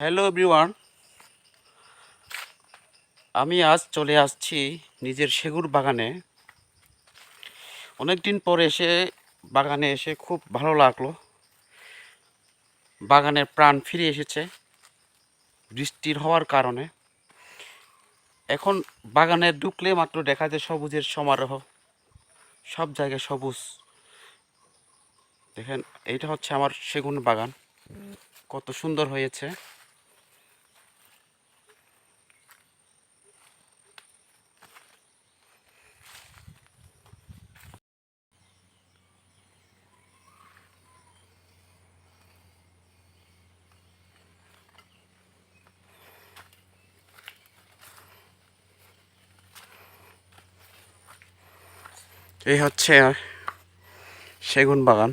Hello everyone আমি আজ চলে আসছি নিজের সেগুর বাগানে। অনেক দিন পরে এসে বাগানে এসে খুব ভালো লাগল। বাগানের প্রাণ ফিরে এসেছে বৃষ্টির হওয়ার কারণে। এখন বাগানে ঢুকলে মাত্র দেখা যায় সবুজের সমারোহ। সব জায়গায় সবুজ। দেখেন, এইটা হচ্ছে আমার সেগুন বাগান। কত সুন্দর হয়েছে। এই হচ্ছে সেগুন বাগান